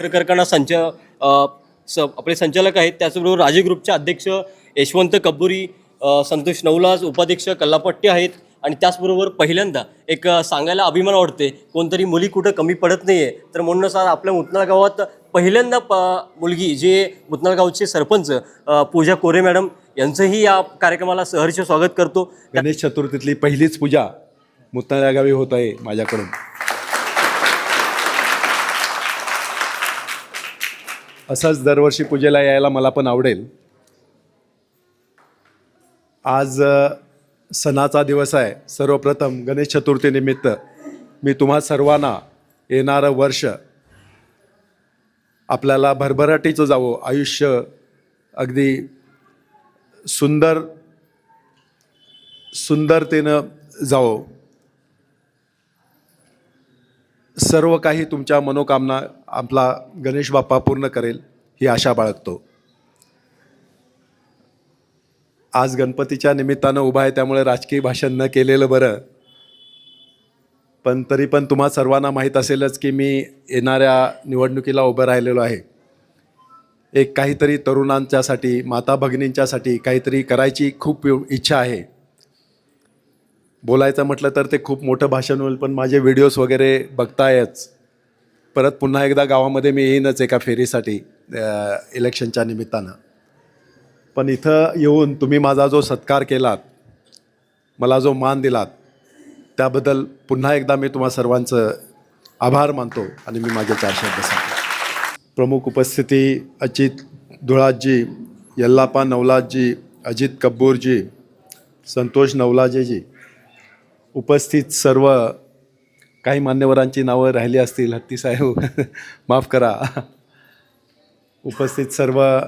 पत्रकारांना संच स आपले संचालक आहेत. त्याचबरोबर राजे ग्रुपचे अध्यक्ष यशवंत कपुरी संतोष नवलाज उपाध्यक्ष कल्लापट्टी आहेत. आणि त्याचबरोबर पहिल्यांदा एक सांगायला अभिमान वाटते कोणतरी मुली कुठं कमी पडत नाही आहे तर म्हणूनच आज आपल्या मुतनाळ गावात पहिल्यांदा प मुलगी जे मुतनाळ गावचे सरपंच पूजा कोरे मॅडम यांचंही या कार्यक्रमाला सहर्ष स्वागत करतो. गणेश चतुर्थीतली पहिलीच पूजा मुतनाळ्या गावी होत आहे माझ्याकडून. असंच दरवर्षी पूजेला यायला मला पण आवडेल. आज सणाचा दिवस आहे. सर्वप्रथम गणेश चतुर्थीनिमित्त मी तुम्हा सर्वांना येणारं वर्ष आपल्याला भरभराटीचं जावं. आयुष्य अगदी सुंदर सुंदरतेनं जावो. सर्व काही तुमच्या मनोकामना आपला गणेश बाप्पा पूर्ण करेल ही आशा बाळगतो. आज गणपतीच्या निमित्तानं उभा आहे त्यामुळे राजकीय भाषण न केलेलं बरं. पण तरी पण तुम्हा सर्वांना माहीत असेलच की मी येणाऱ्या निवडणुकीला उभं राहिलेलो आहे. एक काहीतरी तरुणांच्यासाठी माता भगिनींच्यासाठी काहीतरी करायची खूप इच्छा आहे. बोलायचं म्हटलं तर ते खूप मोठं भाषण होईल पण माझे व्हिडिओज वगैरे बघतायच. परत पुन्हा एकदा गावामध्ये मी येईनच एका फेरीसाठी इलेक्शनच्या निमित्तानं. पण इथं येऊन तुम्ही माझा जो सत्कार केलात मला जो मान दिलात त्याबद्दल पुन्हा एकदा मी तुम्हा सर्वांचं आभार मानतो आणि मी माझे चार शब्द सांगतो प्रमुख उपस्थिती अजित धुळाजी यल्लापा नवलाजी अजित कब्बूरजी संतोष नवलाजेजी. उपस्थित सर्व काही मान्यवरांची नावं राहिली असतील हत्ती साहेब माफ करा. उपस्थित सर्व